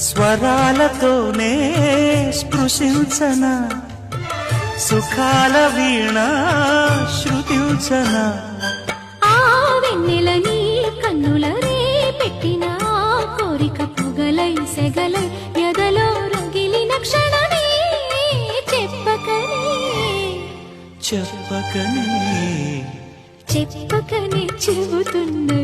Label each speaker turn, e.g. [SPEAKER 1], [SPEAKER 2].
[SPEAKER 1] స్వరాలతోనే స్పృశించన సుఖాల వీణ శృతించన.
[SPEAKER 2] ఆ వెన్నెల నీ కన్నుల రే పెట్టిన కోరిక పొగలై సెగలై ఎదలో రగిలిన క్షణమే చెప్పకనే.
[SPEAKER 1] చెప్పకనే.
[SPEAKER 2] చెప్పకనే చెబుతున్న